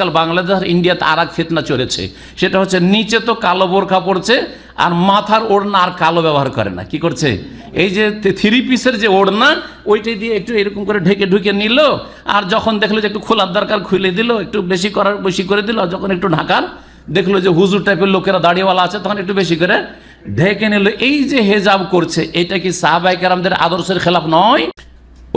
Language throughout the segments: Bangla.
আজকাল বাংলাদেশ আর ইন্ডিয়াতে আর এক ফেতনা চলেছে সেটা হচ্ছে নিচে তো কালো বোরখা পড়ছে আর মাথার ওড়না আর কালো ব্যবহার করে না। কি করছে? এই যে থ্রি পিসের যে ওড়না, ওইটাই দিয়ে একটু এরকম করে ঢেকে ঢুকে নিল আর যখন দেখল যে একটু খোলার দরকার খুলে দিল, একটু বেশি করার, বেশি করে দিল, যখন একটু ঢাকার দেখল যে হুজুর টাইপের লোকেরা দাড়িওয়ালা আছে, তখন একটু বেশি করে ঢেকে নিল। এই যে হেজাব করছে, এটা কি সাহাবাইকার আমাদের আদর্শের খেলাফ নয়?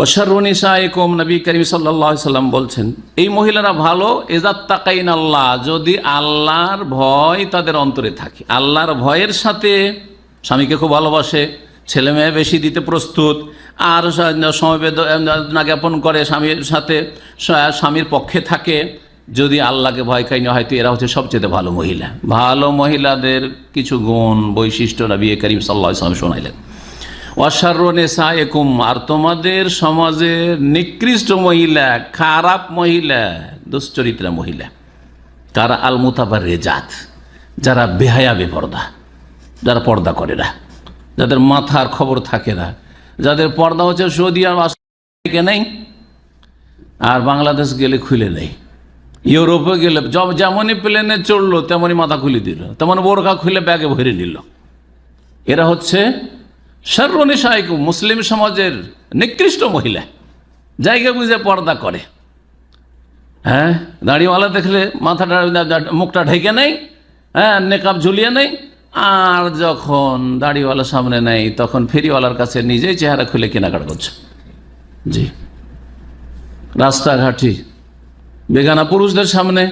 ওশারুনিসাইকুম নবী করিম সাল্লাহ সাল্লাম বলছেন, এই মহিলারা ভালো এজাত তাকাইন আল্লাহ যদি আল্লাহর ভয় তাদের অন্তরে থাকে। আল্লাহর ভয়ের সাথে স্বামীকে খুব ভালোবাসে, ছেলে মেয়ে বেশি দিতে প্রস্তুত, আর সমবেদনা জ্ঞাপন করে স্বামীর সাথে স্বামীর পক্ষে থাকে, যদি আল্লাহকে ভয় কাহিনী হয়তো এরা হচ্ছে সবচেয়ে ভালো মহিলা। ভালো মহিলাদের কিছু গুণ, বৈশিষ্ট্য নবী করিম সাল্লাহ সাল্লাম শোনাইলেন। অসারণেসা একুম আর তোমাদের সমাজের নিকৃষ্ট মহিলা, খারাপ মহিলা, দুশ্চরিত্রা মহিলা, তারা আল মুতাবার রেজাত যারা বেহায়া বেপর্দা, যারা পর্দা করে না, যাদের মাথার খবর থাকে না, যাদের পর্দা হচ্ছে সৌদি থেকে নেই, আর বাংলাদেশ গেলে খুলে নেই, ইউরোপে গেলে যেমনই প্লেনে চড়লো, তেমনই মাথা খুলে দিল, তেমন বোরখা খুলে ব্যাগে ভরে নিল। এরা হচ্ছে সর্বনিশায়ক মুসলিম সমাজের নিকৃষ্ট মহিলা, জায়গা বুঝে পর্দা করে। হ্যাঁ দাড়িওয়ালা দেখলে মাথাটা মুখটা ঢেকে নেই হ্যাঁ নেকাব ঝুলিয়ে নেই, আর যখন দাড়িওয়ালা সামনে নেই, তখন ফেরিওয়ালার কাছে নিজেই চেহারা খুলে কেনাকাটা করছে। জি। রাস্তাঘাটি বেগানা পুরুষদের সামনে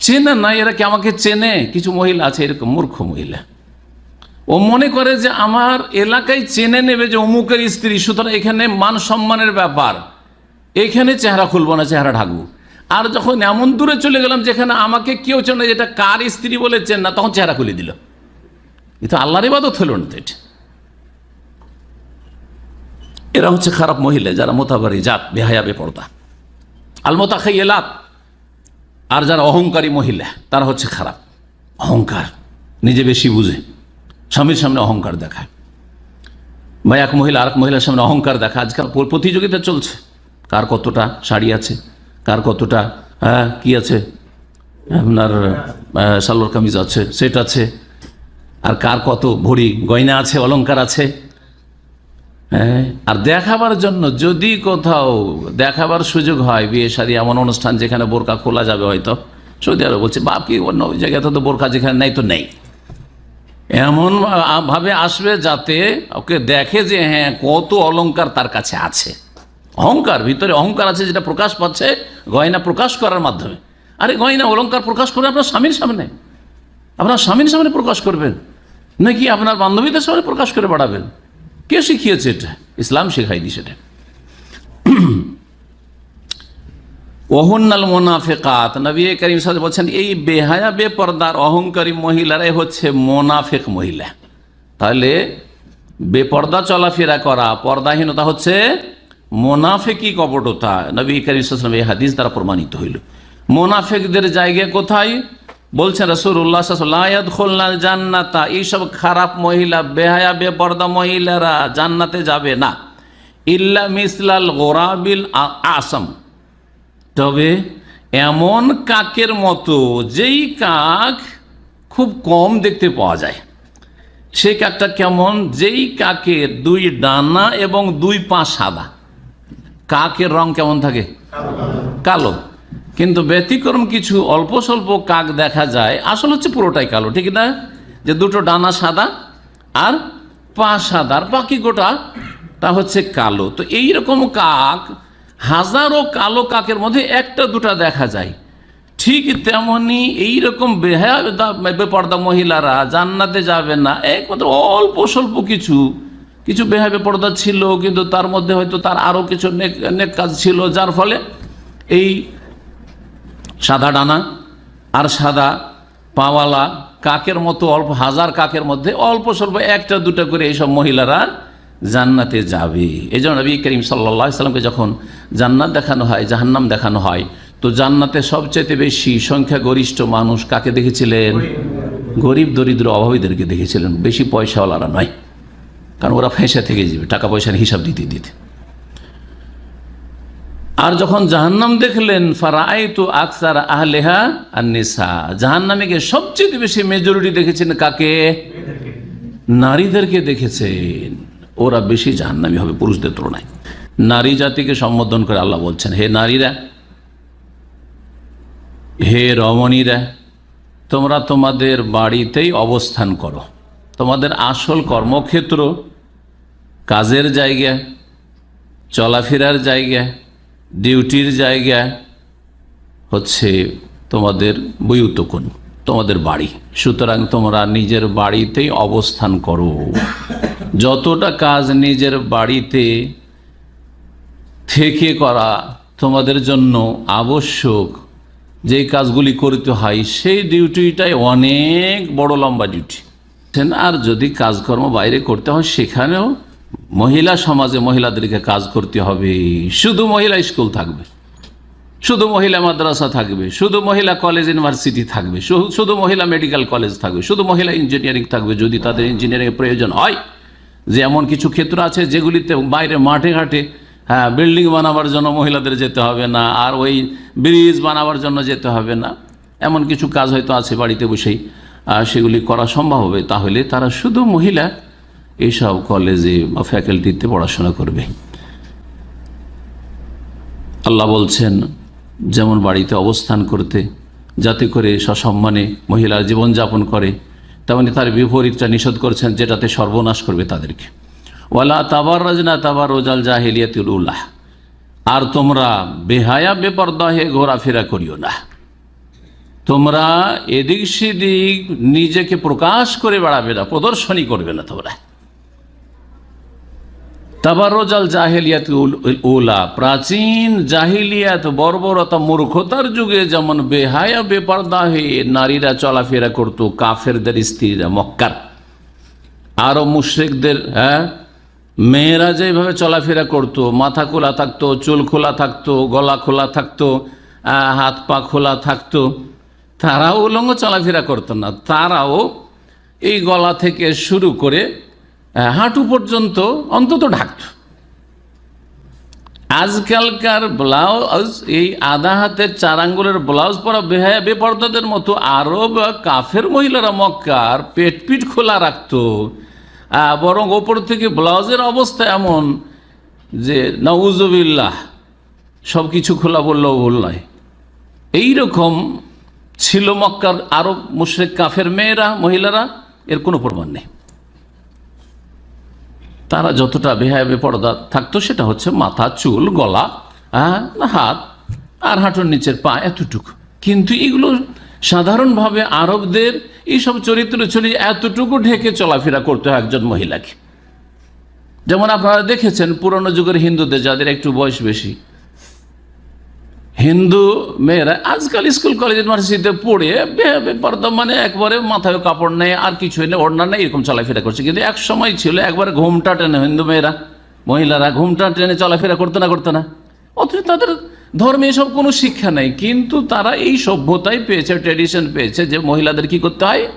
চেনে না, এরা কি আমাকে চেনে? কিছু মহিলা আছে, এরকম মূর্খ মহিলা। ও মনে করে যে আমার এলাকায় চেনে নেবে যে অমুকের স্ত্রী, সুতরাং এখানে মান সম্মানের ব্যাপার। এখানে চেহারা খুলবো না, চেহারা ঢাকবো। আর যখন এমন দূরে চলে গেলাম যেখানে আমাকে কেউ চেনে যেটা কার স্ত্রী বলে চেন না, তখন চেহারা খুলে দিল। এ তো আল্লাহর ইবাদত হলো না এটা। এরা হচ্ছে খারাপ মহিলা যারা মোতাবারি জাত বেহায়া বেপর্দা আলমতা খাই এলাত আর যারা অহংকারী মহিলা, তারা হচ্ছে খারাপ। অহংকার, নিজে বেশি বুঝে। স্বামীর সামনে অহংকার দেখায়। বা এক মহিলা আরেক মহিলার সামনে অহংকার দেখা আজকাল প্রতিযোগিতা চলছে। কার কতটা শাড়ি আছে? কার কতটা হ্যাঁ কী আছে? আপনার সালোয়ার কামিজ আছে, সেট আছে। আর কার কত ভরি গয়না আছে, অলংকার আছে? হ্যাঁ আর দেখাবার জন্য যদি কোথাও দেখাবার সুযোগ হয়, বিয়ে শাদী এমন অনুষ্ঠান যেখানে বোরকা খোলা যাবে হয়তো। সৌদি আরব বলছে, বাপ কি অন্য জায়গাতে তো বোরকা যেখানে নেই তো নেই। এমন ভাবে আসবে যাতে ওকে দেখে যে হ্যাঁ কত অলংকার তার কাছে আছে। অহংকার, ভিতরে অহংকার আছে যেটা প্রকাশ পাচ্ছে, গয়না প্রকাশ করার মাধ্যমে। আরে গয়না অলংকার প্রকাশ করে আপনার স্বামীর সামনে। আপনার স্বামীর সামনে প্রকাশ করবেন, নাকি আপনার বান্ধবীদের সামনে প্রকাশ করে বাড়াবেন? কে শিখিয়েছে এটা? ইসলাম শেখায়নি সেটা। ওহন্নাল মোনাফেকাত। নবী করিম সাহেব বলছেন, এই বেহায়া, বেপর্দার, অহংকারী মহিলারাই হচ্ছে মোনাফেক মহিলা। তাহলে বেপর্দা চলাফেরা করা, পর্দাহীনতা হচ্ছে মোনাফেকি কপটতা। নবী করিম সাল্লাম এই হাদিস দ্বারা প্রমাণিত হইল। মোনাফেকদের জায়গা কোথায়? বলছেন রসুল্লাহ খোলনাল জান্নাতা। এইসব খারাপ মহিলা, বেহায়া, বেপর্দা মহিলারা জান্নাতে যাবে না। ইল্লা মিসলাল গোরাবিল আসম তবে এমন কাকের মতো যেই কাক খুব কম দেখতে পাওয়া যায়। সেই কাকটা কেমন? যেই কাকের দুই ডানা এবং দুই পা সাদা। কাকের রং কেমন থাকে? কালো। কিন্তু ব্যতিক্রম কিছু অল্প স্বল্প কাক দেখা যায়, আসল হচ্ছে পুরোটাই কালো, ঠিক না? যে দুটো ডানা সাদা আর পা সাদা, আর বাকি গোটা তা হচ্ছে কালো। তো এই রকম কাক হাজারো কালো কাকের মধ্যে একটা, দুটা দেখা যায়। ঠিক তেমনি এইরকম বেপর্দা মহিলারা জান্নাতে যাবে না। একমাত্র অল্প স্বল্প কিছু কিছু বেহা বেপর্দা ছিল, কিন্তু তার মধ্যে হয়তো তার আরও কিছু নেক কাজ ছিল, যার ফলে এই সাদা ডানা আর সাদা পাওয়ালা কাকের মতো অল্প, হাজার কাকের মধ্যে অল্প স্বল্প একটা, দুটা করে এইসব মহিলারা জান্নাতে যাবে। এই জন্য নবী করিম সাল্লা সাল্লামকে যখন জান্নাত দেখানো হয়, জাহান্নাম দেখানো হয়, তো জান্নাতে সবচেয়ে বেশি সংখ্যা গরিষ্ঠ মানুষ কাকে দেখেছিলেন? গরিব, দরিদ্র অভাবীদেরকে দেখেছিলেন। বেশি পয়সাওয়ালারা নয়। কারণ ওরা ফেঁসে থেকে যাবে টাকা পয়সার হিসাব দিতে দিতে। আর যখন জাহান্নাম দেখলেন ফারাই তো আকসার আহলেহা আর নিসা জাহান্নামীকে সবচেয়ে বেশি মেজরিটি দেখেছেন কাকে? নারীদেরকে দেখেছেন। ওরা বেশি জাহান্নামী হবে পুরুষদের তুলনায়। নারী জাতিকে সম্বোধন করে আল্লাহ বলছেন, হে নারীরা, হে রমণীরা, তোমরা তোমাদের বাড়িতেই অবস্থান করো। তোমাদের আসল কর্মক্ষেত্র কাজের জায়গা, চলাফেরার জায়গা, ডিউটির জায়গা হচ্ছে তোমাদের বইউতকুন তোমাদের বাড়ি। সুতরাং তোমরা নিজের বাড়িতেই অবস্থান করো। যতটা কাজ নিজের বাড়িতে থেকে করা তোমাদের জন্য আবশ্যক, যে কাজগুলি করতে হয়, সেই ডিউটিটাই অনেক বড় লম্বা ডিউটি। আর যদি কাজকর্ম বাইরে করতে হয়, সেখানেও মহিলা সমাজে মহিলাদেরকে কাজ করতে হবে। শুধু মহিলা স্কুল থাকবে, শুধু মহিলা মাদ্রাসা থাকবে, শুধু মহিলা কলেজ, ইউনিভার্সিটি থাকবে, শুধু মহিলা মেডিকেল কলেজ থাকবে, শুধু মহিলা ইঞ্জিনিয়ারিং থাকবে। যদি তাদের ইঞ্জিনিয়ারিংয়ের প্রয়োজন হয় যে এমন কিছু ক্ষেত্র আছে যেগুলিতে বাইরে মাঠে ঘাটে হ্যাঁ বিল্ডিং বানাবার জন্য মহিলাদের যেতে হবে না, আর ওই ব্রিজ বানাবার জন্য যেতে হবে না। এমন কিছু কাজ হয়তো আছে বাড়িতে বসেই সেগুলি করা সম্ভব হবে। তাহলে তারা শুধু মহিলা এইসব কলেজে বা ফ্যাকাল্টিতে পড়াশোনা করবে। আল্লাহ বলছেন, যেমন বাড়িতে অবস্থান করতে, যাতে করে সসম্মানে মহিলার জীবনযাপন করে তেমনি তার বিপরীতটা নিষেধ করছেন, যেটাতে সর্বনাশ করবে তাদেরকে। ওয়ালা তাবার রাজনা তাবার রোজাল জাহিলিয়াতুল উল্লাহ আর তোমরা বেহায়া বেপর্দা হয়ে ঘোরাফেরা করিও না। তোমরা এদিক সেদিক নিজেকে প্রকাশ করে বেড়াবে না, প্রদর্শনী করবে না তোমরা। তাবারোজাল জাহিলিয়াত উলা প্রাচীন জাহিলিয়াত বর্বরতা মূর্খতার যুগে যেমন বেহায়া বেপর্দা হয়ে নারীরা চলাফেরা করতো, কাফেরদের স্ত্রীরা মক্কার। আরও মুশ্রিকদের হ্যাঁ মেয়েরা যেভাবে চলাফেরা করতো, মাথা খোলা থাকতো, চুল খোলা থাকতো, গলা খোলা থাকতো হাত পা খোলা থাকতো, তারাও উলঙ্গ চলাফেরা করতো না। তারাও এই গলা থেকে শুরু করে হাঁটু পর্যন্ত অন্তত ঢাকত আজকালকার ব্লাউজ, এই আধা হাতের চার আঙ্গুলের ব্লাউজ পরা বেহায়া বেপর্দাদের মতো আরব কাফের মহিলারা মক্কার পেট পিট খোলা রাখতো। বরং ওপর থেকে ব্লাউজের অবস্থা এমন যে, নউজবিল্লাহ সব কিছু খোলা বললেও ভুল নয়। এইরকম ছিল মক্কার আরব মুশ্রেক কাফের মেয়েরা, মহিলারা, এর কোনো প্রমাণ নেই। তারা যতটা বেহায় বেপরদা থাকতো, সেটা হচ্ছে মাথা, চুল, গলা হ্যাঁ হাত আর হাঁটুর নিচের পা এতটুকু। কিন্তু এগুলো সাধারণভাবে আরবদের এইসব চরিত্র চলি এতটুকু ঢেকে চলাফেরা করতে হয় একজন মহিলাকে। যেমন আপনারা দেখেছেন, পুরনো যুগের হিন্দুদের, যাদের একটু বয়স বেশি হিন্দু মেয়েরা আজকাল স্কুল, কলেজ, ইউনিভার্সিটিতে পড়ে বে- বে- মানে একবারে মাথায় কাপড় নেই, আর কিছু নেই, ওড়না নেই, এরকম চলাফেরা করছে। কিন্তু এক সময় ছিল, একবারে ঘুমটা টেনে, হিন্দু মেয়েরা, মহিলারা ঘুমটা টেনে চলাফেরা করতে না করতে না। অথচ তাদের ধর্মে এসব কোনো শিক্ষা নেই, কিন্তু তারা এই সভ্যতাই পেয়েছে ট্রেডিশন পেয়েছে যে মহিলাদের কি করতে হয়?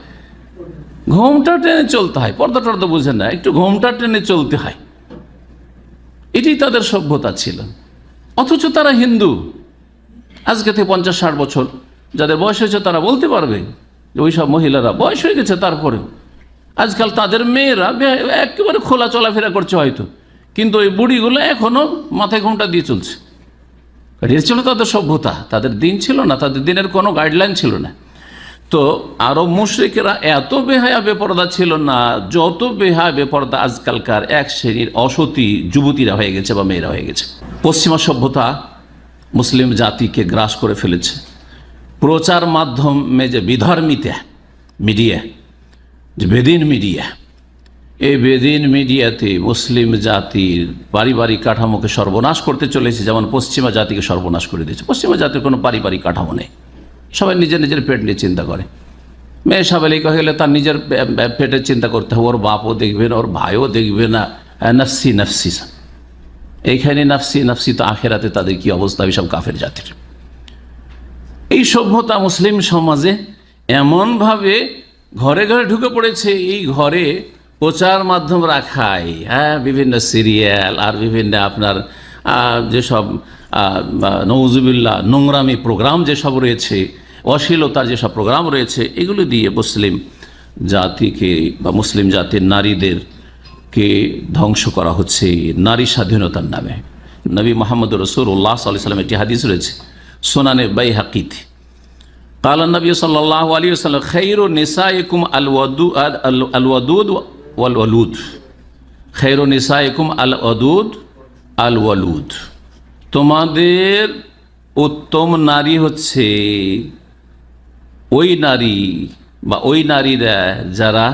ঘুমটা টেনে চলতে হয়, পর্দা টর্দা বুঝে না, একটু ঘুমটা টেনে চলতে হয়। এটি তাদের সভ্যতা ছিল। অথচ তারা হিন্দু। আজকে থেকে পঞ্চাশ ষাট বছর। যাদের বয়স হয়েছে তারা বলতে পারবে যে ওই সব মহিলারা বয়স হয়ে গেছে তারপরে। আজকাল তাদের মেয়েরা একেবারে খোলা চলাফেরা করছে হয়তো। কিন্তু ওই বুড়িগুলো এখনও মাথায় ঘুমটা দিয়ে চলছে। এটা ছিল তাদের সভ্যতা। তাদের দিন ছিল না, তাদের দিনের কোনো গাইডলাইন ছিল না। তো আরব মুশ্রিকেরা এত বেহায়া বেপরদা ছিল না, যত বেহায়া বেপরদা আজকালকার এক শ্রেণির অসতী যুবতীরা হয়ে গেছে বা মেয়েরা হয়ে গেছে। পশ্চিমা সভ্যতা মুসলিম জাতিকে গ্রাস করে ফেলেছে। প্রচার মাধ্যমে যে বিধর্মিতা মিডিয়া যে বেদিন মিডিয়া এই বেদিন মিডিয়াতে মুসলিম জাতির পারিবারিক কাঠামোকে সর্বনাশ করতে চলেছে যেমন পশ্চিমা জাতিকে সর্বনাশ করে দিয়েছে। পশ্চিমা জাতির কোনো পারিবারিক কাঠামো নেই। সবাই নিজের নিজের পেট নিয়ে চিন্তা করে। মেয়ে সাবেলিকা হয়ে গেলে তার নিজের পেটের চিন্তা করতে হবে ওর বাপও দেখবে না ওর ভাইও দেখবে না। আহ, নফসি নফসি এইখানে নাফসি নাফসি তো আখেরাতে তাদের কি অবস্থা? সব কাফের জাতির। এই সভ্যতা মুসলিম সমাজে এমনভাবে ঘরে ঘরে ঢুকে পড়েছে, এই ঘরে প্রচার মাধ্যম রাখায় হ্যাঁ বিভিন্ন সিরিয়াল আর বিভিন্ন আপনার যেসব নওজুবিল্লা নোংরামি প্রোগ্রাম যেসব রয়েছে অশ্লীলতার যেসব প্রোগ্রাম রয়েছে, এগুলো দিয়ে মুসলিম জাতিকে বা মুসলিম জাতির কে ধ্বংস করা হচ্ছে নারী স্বাধীনতার নামে। নবী মোহাম্মদ রসুল্লাহ সাল্লাহ সাল্লাম একটি হাদিস রয়েছে, সোনানে বাই হাকিত তালা নবী সাল্লাহ আলী সাল্লাম খৈর নিসা ইকুম আলওয়াদু, আলওয়াদুদ ওয়ালুদ খৈর নিসা ইকুম আল আল ওয়ালুদ তোমাদের উত্তম নারী হচ্ছে ওই নারী বা ওই নারীরা যারা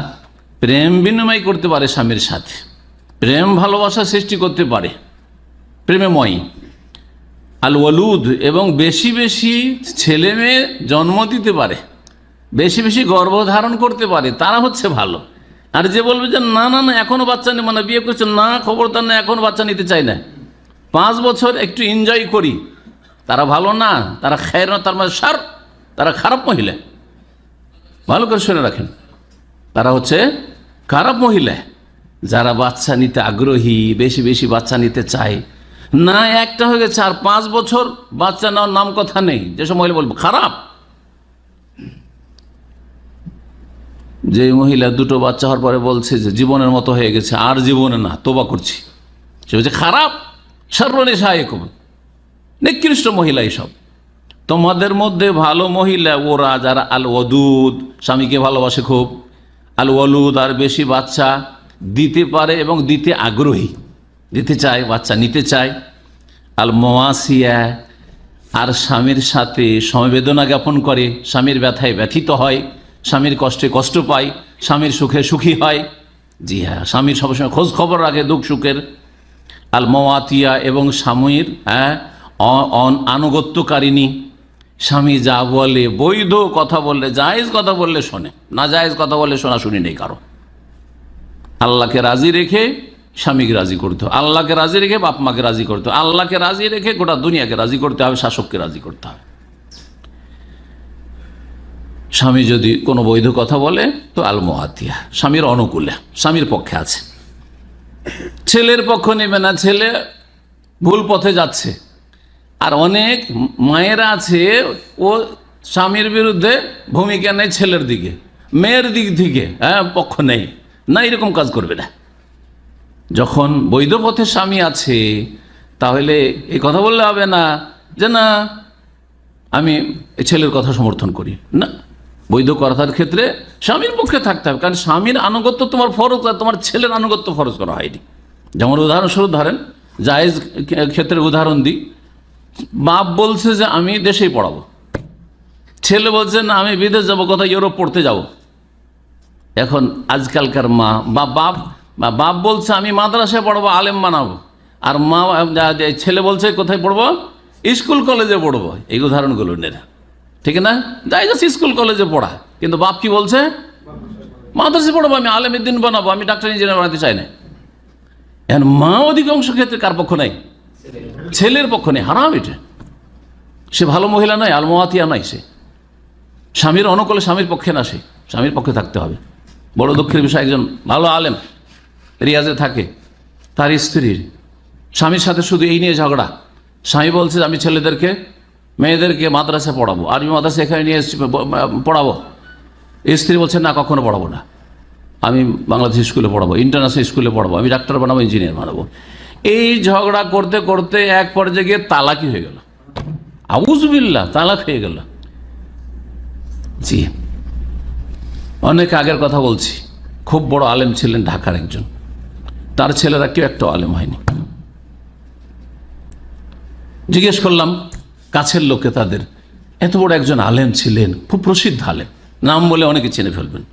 প্রেম বিনিময় করতে পারে স্বামীর সাথে। প্রেম ভালোবাসা সৃষ্টি করতে পারে। প্রেমেময়ী। আল ওয়ালুদ এবং বেশি বেশি ছেলে মেয়ে জন্ম দিতে পারে। বেশি বেশি গর্ভধারণ করতে পারে। তারা হচ্ছে ভালো। আর যে বলবে যে, না না না, এখনও বাচ্চা নেই মানে বিয়ে করছে। না, খবরদার না, এখনও বাচ্চা নিতে চাই না। পাঁচ বছর একটু এনজয় করি। তারা ভালো না, তারা খের না, তার মানে সার, তারা খারাপ মহিলা। ভালো করে শুনে রাখেন। তারা হচ্ছে খারাপ মহিলা, যারা বাচ্চা নিতে আগ্রহী, বেশি বেশি বাচ্চা নিতে চায়, না একটা হয়ে গেছে আর পাঁচ বছর বাচ্চা নেওয়ার নাম কথা নেই। যেসব মহিলা বলব, খারাপ? যে মহিলা দুটো বাচ্চা হওয়ার পরে বলছে যে, জীবনের মতো হয়ে গেছে, আর জীবনে না, তোবা করছি। সে হচ্ছে খারাপ? সর্বনে সাহায্য নিকৃষ্ট মহিলা এইসব তোমাদের মধ্যে ভালো মহিলা ওরা, যারা আল ওদুদ স্বামীকে ভালোবাসে খুব। আল ওলুদ আর বেশি বাচ্চা দিতে পারে এবং দিতে আগ্রহী। দিতে চায়, বাচ্চা নিতে চায়। আল মোয়াসিয়া আর স্বামীর সাথে সমবেদনা জ্ঞাপন করে, স্বামীর ব্যথায় ব্যথিত হয়, স্বামীর কষ্টে কষ্ট পায়, স্বামীর সুখে সুখী হয়। জি হ্যাঁ স্বামীর সবসময় খোঁজ খবর রাখে দুঃখ সুখের। আল মোয়াতিয়া এবং স্বামীর হ্যাঁ আনুগত্যকারিণী। স্বামী যা বলে, বৈধ কথা বললে, জায়েজ কথা বললে শোনে। না জায়েজ কথা বললে শোনা শুনি নেই কারও। আল্লাহকে রাজি রেখে স্বামীকে রাজি করতে আল্লাহকে রাজি রেখে বাপ মাকে রাজি করতে আল্লাহকে রাজি রেখে গোটা দুনিয়াকে রাজি করতে হবে, শাসককে রাজি করতে হবে। স্বামী যদি কোনো বৈধ কথা বলে, তো আল মোহাতিয়া স্বামীর অনুকূলে, স্বামীর পক্ষে আছে। ছেলের পক্ষ নেবে না, ছেলে ভুল পথে যাচ্ছে। আর অনেক মায়েরা আছে, ও স্বামীর বিরুদ্ধে ভূমিকা নেই ছেলের দিকে। মেয়ের দিক থেকে হ্যাঁ পক্ষ নেই। না, এরকম কাজ করবে না। যখন বৈধ পথে স্বামী আছে, তাহলে এই কথা বললে হবে না যে, না, আমি ছেলের কথা সমর্থন করি। না, বৈধ কথার ক্ষেত্রে স্বামীর পক্ষে থাকতে হবে। কারণ স্বামীর আনুগত্য তোমার ফরজ, আর তোমার ছেলের আনুগত্য ফরজ করা হয়নি। যেমন উদাহরণস্বরূপ ধরেন, জায়েজ ক্ষেত্রে উদাহরণ দিই। বাপ বলছে যে আমি দেশেই পড়াবো। ছেলে বলছে, না, আমি বিদেশ যাব কোথাও ইউরোপ পড়তে যাব? এখন আজকালকার মা, বা বাপ বা বাপ বলছে, আমি মাদ্রাসায় পড়ব, আলেম বানাবো। আর মা ছেলে বলছে, কোথায় পড়ব? স্কুল কলেজে পড়ব। এই উদাহরণগুলো নেরা ঠিক না? যাই যাচ্ছে, স্কুল কলেজে পড়া। কিন্তু বাপ কি বলছে? মাদ্রাসে পড়ব, আমি আলেমের দিন বানাবো, আমি ডাক্তার ইঞ্জিনিয়ার বানাতে চাই না। এখন মা অধিকাংশ ক্ষেত্রে কার পক্ষ নাই? ছেলের পক্ষ নেই, হারাম এটা। সে ভালো মহিলা নয় আলমোয়াতিয়া নয় সে। স্বামীর অনুকূলে স্বামীর পক্ষে না সে, স্বামীর পক্ষে থাকতে হবে। বড় দুঃখের বিষয়, একজন ভালো আলেম, রিয়াজে থাকে, তার স্ত্রীর। স্বামীর সাথে শুধু এই নিয়ে ঝগড়া। স্বামী বলছে, আমি ছেলেদেরকে, মেয়েদেরকে মাদ্রাসা পড়াবো আরবি মাদ্রাসা এখানে নিয়ে পড়াবো। স্ত্রী বলছে, না, কখনো পড়াবো না। আমি বাংলাদেশ স্কুলে পড়াবো, ইন্টারন্যাশনাল স্কুলে পড়াবো, আমি ডাক্তার বানাবো, ইঞ্জিনিয়ার বানাবো। এই ঝগড়া করতে করতে এক পর্যায়ে গিয়ে তালাকি হয়ে গেল। আবুজবিল্লা তালাক হয়ে গেল। জি, অনেক আগের কথা বলছি। খুব বড় আলেম ছিলেন ঢাকার একজন। তার ছেলেরা কেউ একটা আলেম হয়নি। জিজ্ঞেস করলাম, কাছের লোকে তাদের, এত বড় একজন আলেম ছিলেন, খুব প্রসিদ্ধ আলেম। নাম বলে অনেকে চিনে ফেলবেন।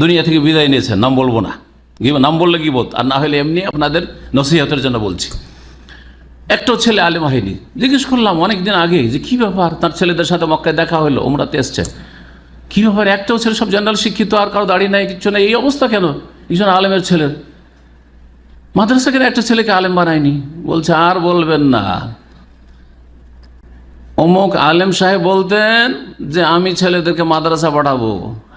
দুনিয়া থেকে বিদায় নিয়েছেন, নাম বলব না। নাম বললে কি বোধ? আর না হলে এমনি আপনাদের নসিহতের জন্য বলছি। একটাও ছেলে আলেম হয়নি জিজ্ঞেস করলাম অনেকদিন আগে যে কি ব্যাপার? তার ছেলেদের সাথে মক্কায় দেখা হলো ওমরাতে এসছে। কি ব্যাপার? একটাও ছেলে সব জেনারেল শিক্ষিত, আর কারও দাঁড়িয়ে নাই কিছু নেই, এই অবস্থা কেন? একজন আলেমের ছেলের মাদ্রাসা কেন একটা ছেলেকে আলেম বানায়নি। বলছে, আর বলবেন না। অমুক আলেম সাহেব বলতেন যে, আমি ছেলেদেরকে মাদ্রাসা পড়াবো।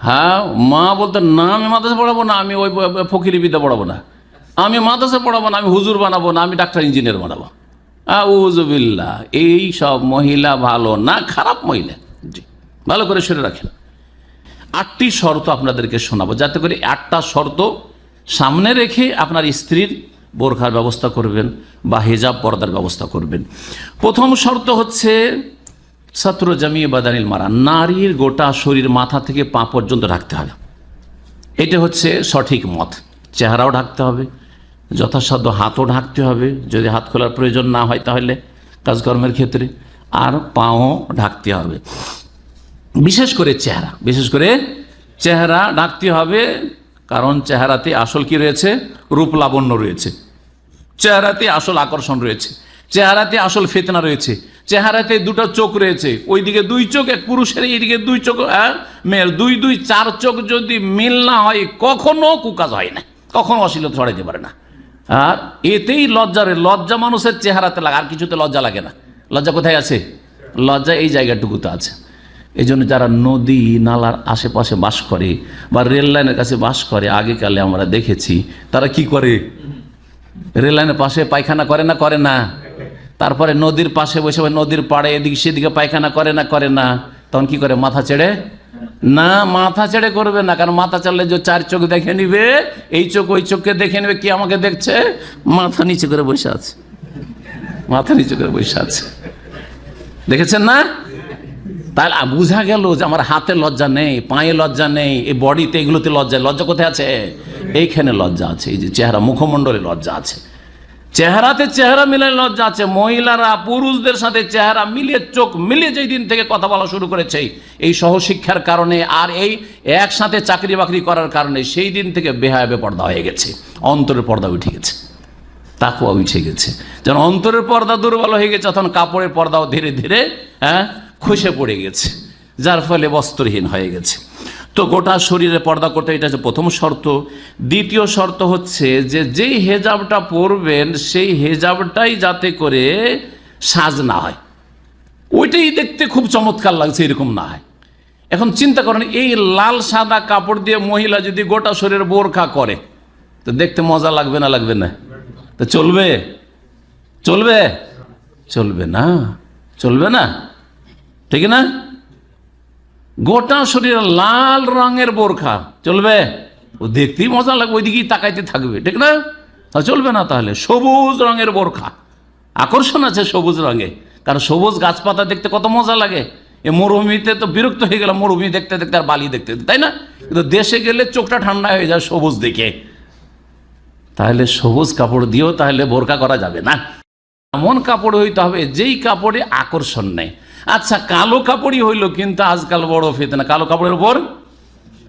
হ্যাঁ মা বলতেন, না, আমি মাদ্রাসা পড়াবো না, আমি ওই ফকিরি বিদ্যা পড়াবো না। আমি মাদ্রাসা পড়াবো না, আমি হুজুর বানাবো না, আমি ডাক্তার, ইঞ্জিনিয়ার বানাবো। আউজবিল্লা এই সব মহিলা ভালো না, খারাপ মহিলা। জি, ভালো করে শুনে রাখেন। আটটি শর্ত আপনাদেরকে শোনাবো। যাতে করে আটটা শর্ত সামনে রেখে আপনার স্ত্রীর বোরখার ব্যবস্থা করবেন বা হেজাব পর্দার ব্যবস্থা করবেন। প্রথম শর্ত হচ্ছে ছাত্র জামিয়ে বাদানিল মারা নারীর গোটা শরীর মাথা থেকে পা পর্যন্ত ঢাকতে হবে। এটা হচ্ছে সঠিক মত। চেহারাও ঢাকতে হবে, যথাসাধ্য হাতও ঢাকতে হবে। যদি হাত খোলার প্রয়োজন না হয় তাহলে কাজকর্মের ক্ষেত্রে। আর পাও ঢাকতে হবে। বিশেষ করে চেহারা, বিশেষ করে চেহারা ঢাকতে হবে কারণ চেহারাতে আসল কি রয়েছে? রূপ লাবণ্য রয়েছে। চেহারাতে আসল আকর্ষণ রয়েছে। চেহারাতে আসল ফেতনা রয়েছে। চেহারাতে দুটো চোখ রয়েছে। ওইদিকে দুই চোখ এক পুরুষের এইদিকে দুই চোখ হ্যাঁ, মেয়ের দুই দুই চার চোখ যদি মিল না হয় কখনো কুকাজ হয় না। কখনো অশ্লীলতা ছড়াইতে পারে না। আর এতেই লজ্জা রে লজ্জা মানুষের চেহারাতে লাগে। আর কিছুতে লজ্জা লাগে না। লজ্জা কোথায় আছে? লজ্জা এই জায়গাটুকুতে আছে। এই জন্য যারা নদী, নালার আশেপাশে বাস করে বা রেল লাইনের কাছে বাস করে, আগেকালে আমরা দেখেছি, তারা কি করে? রেল লাইনের পাশে পায়খানা করে না করে না? তারপরে নদীর পাশে বসে নদীর পাড়ে এদিক সেদিকে পায়খানা করে না করে না? তখন কি করে? মাথা ছেড়ে? না, মাথা ছেড়ে করবে না, কারণ মাথা চাললে যে চার চোখ দেখে নিবে, এই চোখ ওই চোখকে দেখে নেবে, কি আমাকে দেখছে? মাথা নিচে করে বসে আছে। মাথা নিচে করে বসে আছে। দেখেছেন না? তাহলে বোঝা গেল যে আমার হাতে লজ্জা নেই, পায়ে লজ্জা নেই, এই বডিতে এগুলোতে লজ্জা লজ্জা কোথায় আছে? এইখানে লজ্জা আছে, এই যে চেহারা, মুখমণ্ডলে লজ্জা আছে। চেহারাতে চেহারা মিলে লজ্জা আছে, মহিলারা, পুরুষদের সাথে চেহারা মিলিয়ে, চোখ মিলিয়ে যেই দিন থেকে কথা বলা শুরু করেছে, এই সহশিক্ষার কারণে আর এই একসাথে চাকরি বাকরি করার কারণে সেই দিন থেকে বেহায়াবে পর্দা হয়ে গেছে। অন্তরের পর্দা উঠে গেছে, তাকুয়া উঠে গেছে। যেন অন্তরের পর্দা দুর্বল হয়ে গেছে, তখন কাপড়ের পর্দাও ধীরে ধীরে হ্যাঁ খসে পড়ে গেছে, যার ফলে বস্ত্রহীন হয়ে গেছে। তো গোটা শরীরে পর্দা করতে এটা হচ্ছে প্রথম শর্ত। দ্বিতীয় শর্ত হচ্ছে যে যেই হেজাবটা পরবেন, সেই হেজাবটাই যাতে করে সাজ না হয়। ওইটাই দেখতে খুব চমৎকার লাগছে, এরকম না হয়। এখন চিন্তা করেন, এই লাল সাদা কাপড় দিয়ে মহিলা যদি গোটা শরীরে বোরখা করে, তো দেখতে মজা লাগবে না লাগবে না? তো চলবে? চলবে? চলবে না? চলবে না? ঠিক না? গোটা শরীরে লাল রঙের বোরখা, চলবে? ও দেখতেই মজা লাগবে, ওইদিকেই তাকাইতে থাকবে, ঠিক না? তা চলবে না তাহলে, সবুজ রঙের বোরখা। আকর্ষণ আছে সবুজ রঙে, কারণ সবুজ গাছপাতা দেখতে কত মজা লাগে। এ মরুভূমিতে তো বিরক্ত হয়ে গেল মরুভূমি দেখতে দেখতে আর বালি দেখতে তাই না? কিন্তু দেশে গেলে চোখটা ঠান্ডা হয়ে যায় সবুজ দেখে। তাহলে সবুজ কাপড় দিয়েও তাহলে বোরকা করা যাবে না। এমন কাপড় হইতে হবে, যেই কাপড়ে আকর্ষণ নেই। আচ্ছা কালো কাপড়ই হইল কিন্তু আজকাল বড় ফেতনা। কালো কাপড়ের উপর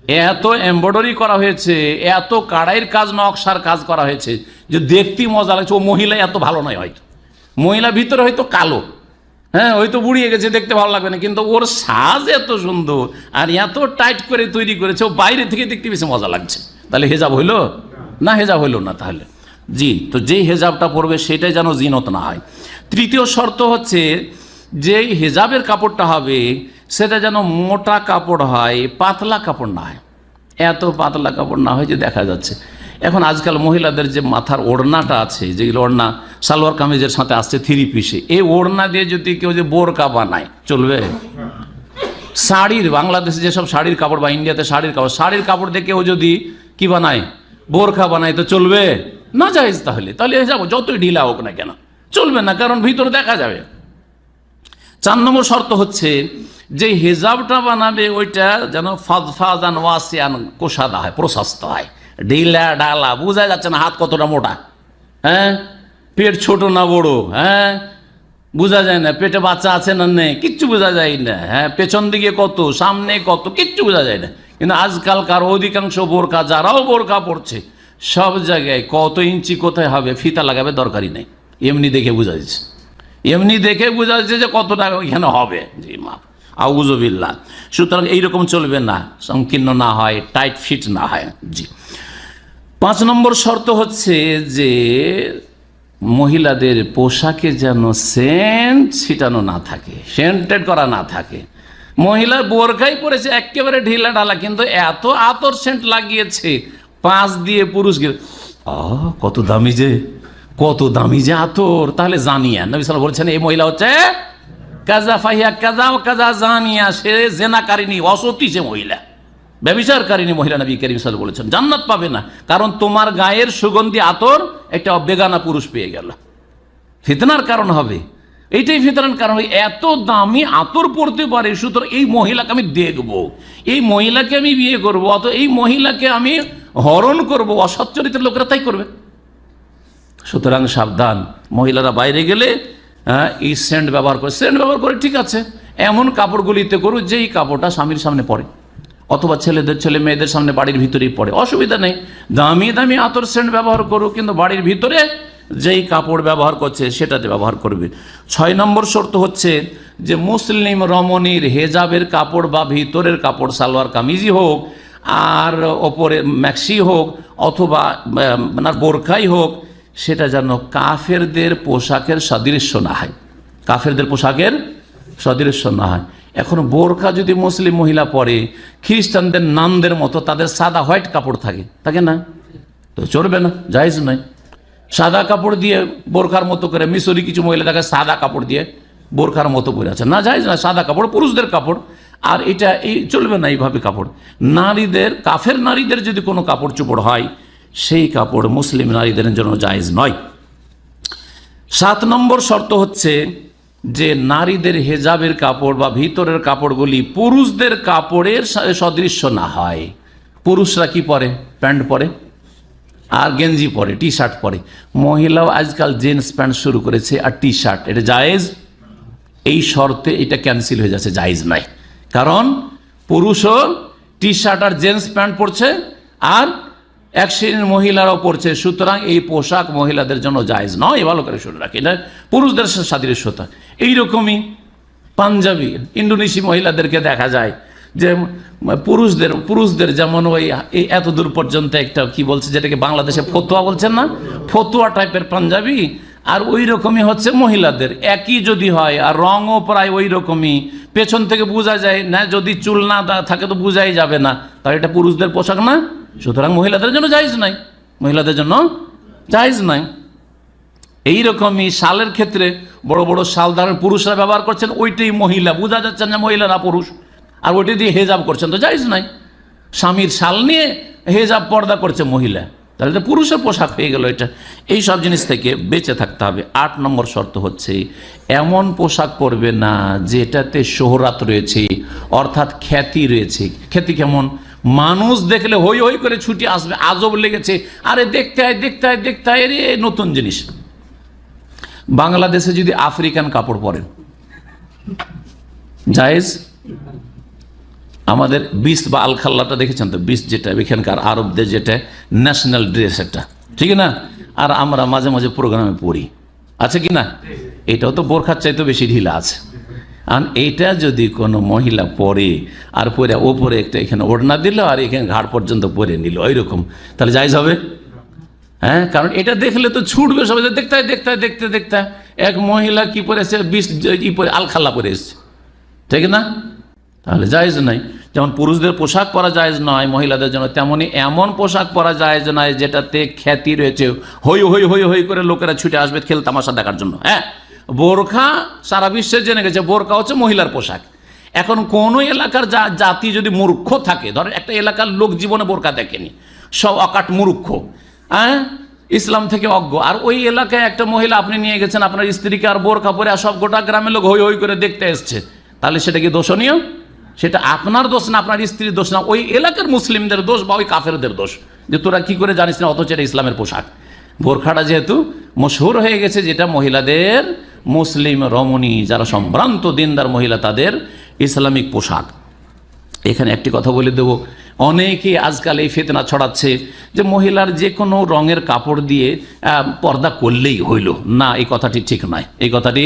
এত এমব্রয়ডারি করা হয়েছে, এত কাড়াইয়ের কাজ, নকশার কাজ করা হয়েছে যে দেখতেই মজা লাগছে। ও মহিলা এত ভালো নয় হয়তো। মহিলা ভিতরে হয়তো কালো। হ্যাঁ হয়তো বুড়িয়ে গেছে, দেখতে ভালো লাগবে না, কিন্তু ওর সাজ এত সুন্দর আর এত টাইট করে তৈরি করেছে, ও বাইরে থেকে দেখতে বেশি মজা লাগছে। তাহলে হেজাব হইল? না, হেজাব হইল না তাহলে। জি, তো যেই হেজাবটা পরবে, সেটাই যেন জিনত না হয়। তৃতীয় শর্ত হচ্ছে যেই হিজাবের কাপড়টা হবে, সেটা যেন মোটা কাপড় হয়, পাতলা কাপড় না হয়। এত পাতলা কাপড় না হয় যে দেখা যাচ্ছে। এখন আজকাল মহিলাদের যে মাথার ওড়নাটা আছে যেগুলো ওড়না, সালোয়ার কামিজের সাথে আসছে থ্রি পিসে, এই ওড়না দিয়ে যদি কেউ যে বোরকা বানায়, চলবে? শাড়ির, বাংলাদেশে যেসব শাড়ির কাপড় বা ইন্ডিয়াতে শাড়ির কাপড় শাড়ির কাপড় দিয়ে কেউ যদি কি বানায়? বোরখা বানায়, তো চলবে? না যাইজ তাহলে। তাহলে যাব যতই ঢিলা হোক না কেন, চলবে না, কারণ ভিতরে দেখা যাবে। চার নম্বর শর্ত হচ্ছে যে হিজাবটা বানাবে ওইটা যেন ফাজফাজান ওয়াসিয়ান কোষাদা হয়, প্রশস্ত হয়। ঢিলা ডালা বোঝা যাচ্ছে না হাত কতটা মোটা। হ্যাঁ? পেট ছোট না বড় হ্যাঁ? বোঝা যায় না, পেটে বাচ্চা আছে না নেই, কিচ্ছু বোঝা যায় না। হ্যাঁ পেছন দিকে কত, সামনে কত, কিচ্ছু বোঝা যায় না। কিন্তু আজকালকার অধিকাংশ বোরকা, যারাও বোরকা পড়ছে সব জায়গায় কত ইঞ্চি কোথায় হবে, ফিতা লাগাবে দরকারই নেই। এমনি দেখে বোঝা যাচ্ছে। এমনি দেখে বোঝা যাচ্ছে যে কত টাকা ওইখানে হবে। জি মা আউজবিল্লা সুতরাং এইরকম চলবে না। সংকীর্ণ না হয় টাইট ফিট না হয়। জি। পাঁচ নম্বর শর্ত হচ্ছে যে মহিলাদের পোশাকে যেন সেন্ট ছিটানো না থাকে, সেন্টেড করা না থাকে। মহিলা বোরখাই পরেছে একেবারে ঢিলা ঢালা, কিন্তু এত আতর সেন্ট লাগিয়েছে, পাঁচ দিয়ে পুরুষ গিয়ে আহ, কত দামি যে। কত দামি যে আতর, তাহলে জানিয়া নবী সাল বলছেন এই মহিলা হচ্ছে কাজা ফাহিয়া কাজা কাজা জানিয়া, সে জেনাকারিনী অসতী সে মহিলা। ব্যবিচারকারিনী মহিলা নবী সাল বলেছেন, জান্নাত পাবে না। কারণ তোমার গায়ের সুগন্ধি আতর একটা বেগানা পুরুষ পেয়ে গেল। ফিতনার কারণ হবে। এইটাই ফিতনার কারণ। এত দামি আতর পড়তে পারে, সুতরাং এই মহিলাকে আমি দেখব। এই মহিলাকে আমি বিয়ে করব অত এই মহিলাকে আমি হরণ করব। অসৎ চরিত্রের লোকেরা তাই করবে। সুতরাং সাবধান। মহিলারা বাইরে গেলে হ্যাঁ, এই সেন্ট ব্যবহার করে সেন্ট ব্যবহার করে ঠিক আছে। এমন কাপড়গুলিতে করু যেই কাপড়টা স্বামীর সামনে পড়ে অথবা ছেলেদের ছেলে মেয়েদের সামনে বাড়ির ভিতরেই পড়ে। অসুবিধা নেই। দামি দামি আতর সেন্ট ব্যবহার করুক কিন্তু বাড়ির ভিতরে যেই কাপড় ব্যবহার করছে সেটাতে ব্যবহার করবে। ছয় নম্বর শর্ত হচ্ছে যে মুসলিম রমণীর হেজাবের কাপড় বা ভিতরের কাপড় সালোয়ার কামিজই হোক আর ওপরে ম্যাক্সি হোক অথবা মানে বোরখাই হোক সেটা যেন কাফেরদের পোশাকের সদৃশ্য না হয়। কাফেরদের পোশাকের সদৃশ্য না হয়। এখন বোরখা যদি মুসলিম মহিলা পরে, খ্রিস্টানদের নামদের মতো তাদের সাদা হোয়াইট কাপড় থাকে থাকে না? তো চলবে না, জায়জ নয়। সাদা কাপড় দিয়ে বোরখার মতো করে মিশরি কিছু মহিলা দেখে সাদা কাপড় দিয়ে বোরখার মতো পরে আছে। না যায় না, সাদা কাপড়, পুরুষদের কাপড়। আর এটা এই চলবে না এইভাবে কাপড়। নারীদের, কাফের নারীদের যদি কোনো কাপড় চোপড় হয় সেই কাপড় মুসলিম নারীদের জন্য জায়েজ নয়। সাত নম্বর শর্ত হচ্ছে যে নারীদের হেজাবের কাপড় বা ভিতরের কাপড়গুলি পুরুষদের কাপড়ের সদৃশ্য না হয়। পুরুষরা কি পরে? প্যান্ট পরে। আর গেঞ্জি পরে টি শার্ট পরে। মহিলাও আজকাল জিন্স প্যান্ট শুরু করেছে আর টি শার্ট এটা জায়েজ? এই শর্তে এটা ক্যান্সেল হয়ে যাচ্ছে, জায়েজ নাই কারণ পুরুষও টি শার্ট আর জিন্স প্যান্ট পরছে আর এক শ্রেণির মহিলারাও পরছে সুতরাং এই পোশাক মহিলাদের জন্য জায়েজ নয় ভালো করে শুনে রাখি। এটা পুরুষদের সাদৃশ্যতা। এইরকমই পাঞ্জাবি ইন্ডোনেশি মহিলাদেরকে দেখা যায় যে পুরুষদের পুরুষদের যেমন ওই, এই এত দূর পর্যন্ত একটা কি বলছে, যেটাকে বাংলাদেশে ফতুয়া বলছেন না? ফতুয়া টাইপের পাঞ্জাবি, আর ওই রকমই হচ্ছে মহিলাদের। একই যদি হয়, আর রঙও প্রায় ওই রকমই পেছন থেকে বোঝা যায়, না, যদি চুল না থাকে তো বোঝাই যাবে না। তাহলে এটা পুরুষদের পোশাক না? সুতরাং মহিলাদের জন্য জায়জ নাই। মহিলাদের জন্য জায়জ নাই। এইরকমই শালের ক্ষেত্রে বড় বড় শাল ধারণ পুরুষরা ব্যবহার করছেন, ওইটাই মহিলা। বোঝা যাচ্ছে না মহিলা না পুরুষ। আর ওইটা দিয়ে হেজাব করছেন, তো জায়জ নাই। স্বামীর শাল নিয়ে হেজাব পর্দা করছে মহিলা। তাহলে তো পুরুষের পোশাক হয়ে গেল এটা। এই সব জিনিস থেকে বেঁচে থাকতে হবে। আট নম্বর শর্ত হচ্ছে, এমন পোশাক পরবে না যেটাতে শোহরাত রয়েছে, অর্থাৎ খ্যাতি রয়েছে। খ্যাতি কেমন? মানুষ দেখলে হই হই করে ছুটি আসবে, আজব লেগেছে। আরে দেখতে হয় দেখতে হয় দেখতে হয় রে নতুন জিনিস। বাংলাদেশে যদি আফ্রিকান কাপড় পরেন জায়েজ? আমাদের বিস বা আলখাল্লাটা দেখেছেন তো? বিস যেটা, এখানকার আরবদের যেটা ন্যাশনাল ড্রেস একটা। ঠিক না? আর আমরা মাঝে মাঝে প্রোগ্রামে পড়ি আছে কি না? এটাও তো বোরখার চাইতে বেশি ঢিলা আছে। আর এইটা যদি কোনো মহিলা পরে আর পরে ওপরে একটা এখানে ওড়না দিল আর এখানে ঘাড় পর্যন্ত পরে নিল ওই রকম তাহলে যাইজ হবে? হ্যাঁ কারণ এটা দেখলে তো ছুটবে সবাই দেখতে হয় দেখতে হয় দেখতে দেখতে এক মহিলা কি পরে পরেছে বিষ ই পরে আলখাল্লা পরে এসছে। ঠিক না? তাহলে জায়েজ নাই। যেমন পুরুষদের পোশাক পরা জায়েজ নয়, মহিলাদের জন্য তেমনি এমন পোশাক পরা জায়েজ নয়, যেটাতে খ্যাতি রয়েছে। হই হই হই হই করে লোকেরা ছুটে আসবে খেল তামাশা দেখার জন্য। হ্যাঁ? বোরখা সারা বিশ্বে জেনে গেছে, বোরখা হচ্ছে মহিলার পোশাক। এখন কোনো এলাকার যা জাতি যদি মূর্খ থাকে ধরেন একটা এলাকার লোক জীবনে বোরখা দেখেনি, সব অকাট মূর্খ হ্যাঁ ইসলাম থেকে অজ্ঞ। আর ওই এলাকায় একটা মহিলা আপনি নিয়ে গেছেন, আপনার স্ত্রীকে আর বোরখা পরে আর সব গোটা গ্রামের লোক হই হই করে দেখতে এসছে। তাহলে সেটা কি দোষণীয়? সেটা আপনার দোষ না, আপনার স্ত্রীর দোষ না, ওই এলাকার মুসলিমদের দোষ বা ওই কাফেরদের দোষ। যে তোরা কি করে জানিস না, অথচ এটা ইসলামের পোশাক। বোরখাটা যেহেতু মশহুর হয়ে গেছে, যেটা মহিলাদের মুসলিম, রমণী যারা সম্ভ্রান্ত দিনদার মহিলা, তাদের ইসলামিক পোশাক। এখানে একটি কথা বলে দেব অনেকে আজকাল এই ফেতনা ছড়াচ্ছে যে মহিলার যে কোনো রঙের কাপড় দিয়ে পর্দা করলেই হইল। না, এই কথাটি ঠিক নয়। এই কথাটি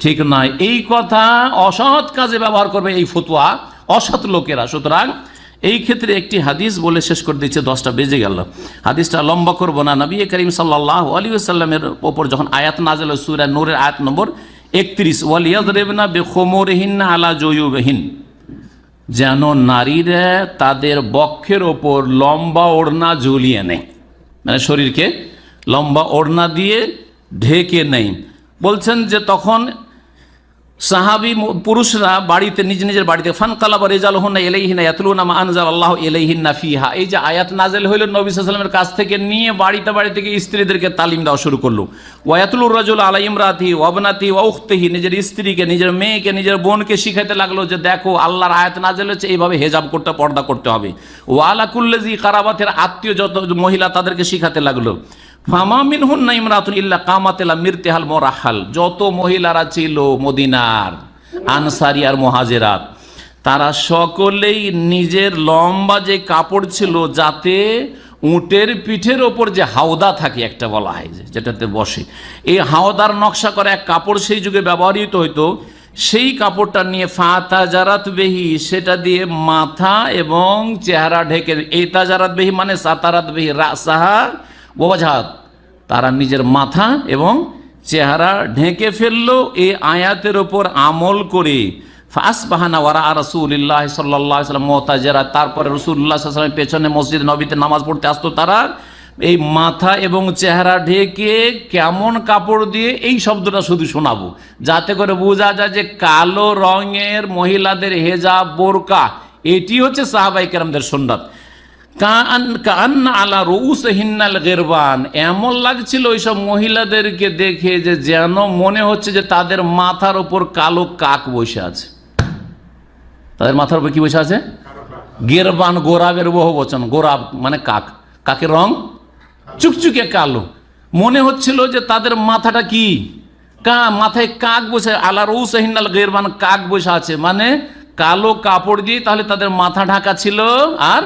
ঠিক নয়। এই কথা অসৎ কাজে ব্যবহার করবে এই ফতুয়া, অসৎ লোকেরা। সুতরাং এই ক্ষেত্রে একটি হাদিস বলে শেষ করে দিচ্ছে, দশটা বেজে গেল। হাদিসটা লম্বা করব না। নবী করিম সাল্লাহ আলী সাল্লামের ওপর যখন আয়াত নাজল সুরা নূরের আয়াত নম্বর একত্রিশ ওয়ালিয়াদ রেবনা বেখোমরহিন আলা জয়ুবহীন, যেন নারীরা তাদের বক্ষের ওপর লম্বা ওড়না ঝুলিয়ে নেয়। মানে শরীরকে লম্বা ওড়না দিয়ে ঢেকে নেয়। বলছেন যে তখন সাহাবি পুরুষরা বাড়িতে, নিজ নিজের বাড়িতে ফান কালাবা রেজাল হন্না এলাইহিনা ইয়াতলুনা মা আনজাল আল্লাহ এলাইহিন্না ফিহা। এই যে আয়াত নাজেল হইল, নবী সাল্লামের কাছ থেকে নিয়ে বাড়িতে বাড়ি থেকে স্ত্রীদেরকে তালিম দেওয়া শুরু করল। ওয়াতুলুর রাজুল আলা ইমরাতি ওয়াবনাতি ওয়াউখতেহি নিজের স্ত্রীকে, নিজের মেয়েকে, নিজের বোনকে শিখাইতে লাগল যে দেখো, আল্লাহর আয়াত নাজেল হচ্ছে এইভাবে হেজাব করতে পর্দা করতে হবে। ওয়ালা কুল্লেজি কারাবাতের আত্মীয় যত মহিলা তাদেরকে শিখাতে লাগল। ফামামিন হুন না ইমরাতুন ইল্লা কামাতেলা মির্তেহাল মোরাহাল। যত মহিলারা ছিল মদিনার, আনসারি আর মহাজেরাত, তারা সকলেই নিজের লম্বা যে কাপড় ছিল, যাতে উটের পিঠের ওপর যে হাওদা থাকে একটা বলা হয় যে, যেটাতে বসে। এই হাওদার নকশা করা এক কাপড় সেই যুগে ব্যবহৃত হইতো। সেই কাপড়টা নিয়ে ফাতা জারাত বেহি, সেটা দিয়ে মাথা এবং চেহারা ঢেকে এই তাজারাত বেহি মানে সাতারাত বেহি, রাসাহা বোঝাত তারা নিজের মাথা এবং চেহারা ঢেকে ফেলল এই আয়াতের ওপর আমল করে। ফাস বাহানা ওয়ারা রসুল্লাহ সাল্লাহ সাল্লাম, মোতাজেরা, তারপরে রসুল্লাহ পেছনে মসজিদ নবীতে নামাজ পড়তে আসতো, তারা এই মাথা এবং চেহারা ঢেকে কেমন কাপড় দিয়ে এই শব্দটা শুধু শোনাবো, যাতে করে বোঝা যায় যে কালো রঙের মহিলাদের হেজাব, বোরকা, এটি হচ্ছে সাহাবাই কেরামদের কান আলা রৌস হিন্নাল গেরবান। এমন লাগছিল ওইসব মহিলাদেরকে দেখে যে যেন মনে হচ্ছে যে তাদের মাথার ওপর কালো কাক বসে আছে। তাদের মাথার উপর কি বসে আছে? গেরবান, গোরাবের বহু বচন, গোরাব মানে কাক। কাকের রং? চুকচুকে কালো। মনে হচ্ছিল যে তাদের মাথাটা কি? কা, মাথায় কাক বসে, আলা রৌস হিন্নাল গেরবান কাক বসে আছে। মানে কালো কাপড় দিয়ে তাহলে তাদের মাথা ঢাকা ছিল আর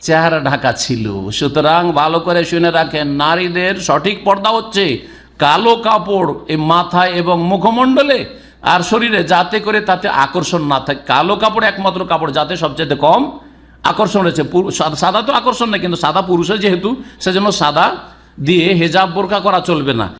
চেহারা ঢাকা ছিল। সুতরাং ভালো করে শুনে রাখেন, নারীদের সঠিক পর্দা হচ্ছে কালো কাপড় এই মাথায় এবং মুখমণ্ডলে আর শরীরে, যাতে করে তাতে আকর্ষণ না থাকে। কালো কাপড় একমাত্র কাপড়, যাতে সবচেয়ে কম আকর্ষণ রয়েছে। সাদা- তো আকর্ষণ নেই, কিন্তু সাদা পুরুষের যেহেতু, সেজন্য সাদা দিয়ে হেজাব বোরকা করা চলবে না।